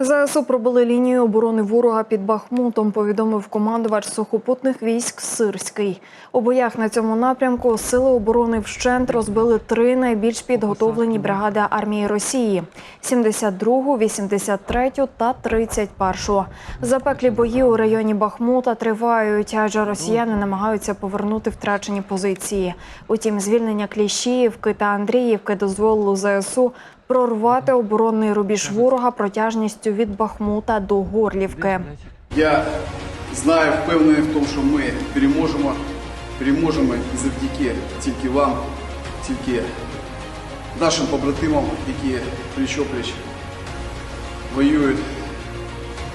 ЗСУ пробили лінію оборони ворога під Бахмутом, повідомив командувач сухопутних військ Сирський. У боях на цьому напрямку сили оборони вщент розбили три найбільш підготовлені бригади армії Росії: 72-гу, 83-ю та 31-ю. Запеклі бої у районі Бахмута тривають, адже росіяни намагаються повернути втрачені позиції. Утім, звільнення Кліщіївки та Андріївки дозволило ЗСУ прорвати оборонний рубіж ворога протяжністю від Бахмута до Горлівки. Я знаю, впевнений в тому, що ми переможемо, переможемо і завдяки тільки вам, тільки нашим побратимам, які пліч-опліч воюють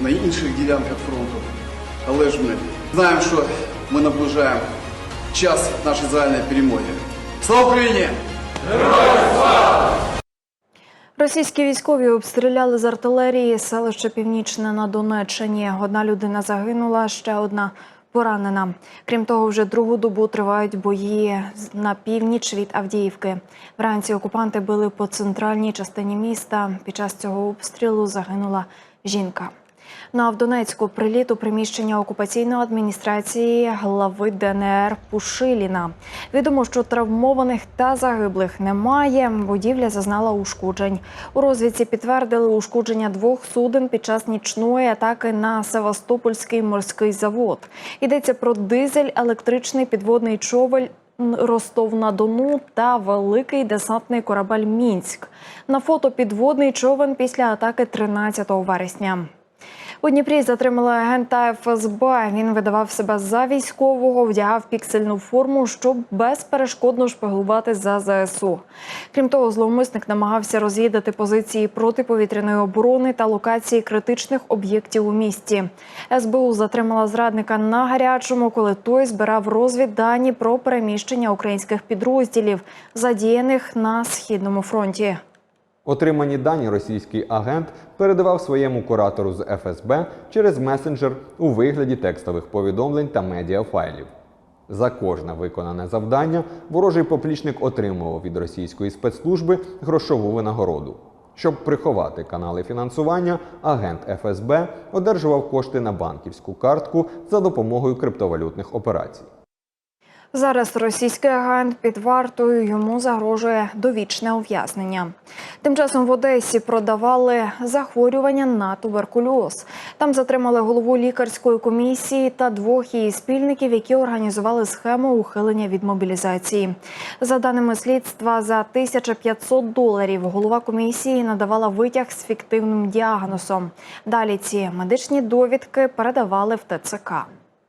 на інших ділянках фронту. Але ж ми знаємо, що ми наближаємо час нашої загальної перемоги. Слава Україні! Російські військові обстріляли з артилерії селище Північне на Донеччині. Одна людина загинула, ще одна поранена. Крім того, вже другу добу тривають бої на північ від Авдіївки. Вранці окупанти били по центральній частині міста. Під час цього обстрілу загинула жінка. Ну а в Донецьку приліт у приміщення окупаційної адміністрації глави ДНР Пушиліна. Відомо, що травмованих та загиблих немає. Будівля зазнала ушкоджень. У розвідці підтвердили ушкодження двох суден під час нічної атаки на Севастопольський морський завод. Йдеться про дизель, електричний підводний човель. Ростов на Дону та великий десантний корабель Мінськ. На фото підводний човен після атаки 13 вересня. У Дніпрі затримали агента ФСБ. Він видавав себе за військового, вдягав піксельну форму, щоб безперешкодно шпигувати за ЗСУ. Крім того, зловмисник намагався розвідати позиції протиповітряної оборони та локації критичних об'єктів у місті. СБУ затримала зрадника на гарячому, коли той збирав розвіддані про переміщення українських підрозділів, задіяних на східному фронті. Отримані дані російський агент передавав своєму куратору з ФСБ через месенджер у вигляді текстових повідомлень та медіафайлів. За кожне виконане завдання ворожий поплічник отримував від російської спецслужби грошову винагороду. Щоб приховати канали фінансування, агент ФСБ одержував кошти на банківську картку за допомогою криптовалютних операцій. Зараз російський агент під вартою йому загрожує довічне ув'язнення. Тим часом в Одесі продавали захворювання на туберкульоз. Там затримали голову лікарської комісії та двох її спільників, які організували схему ухилення від мобілізації. За даними слідства, за 1500 доларів голова комісії надавала витяг з фіктивним діагнозом. Далі ці медичні довідки передавали в ТЦК.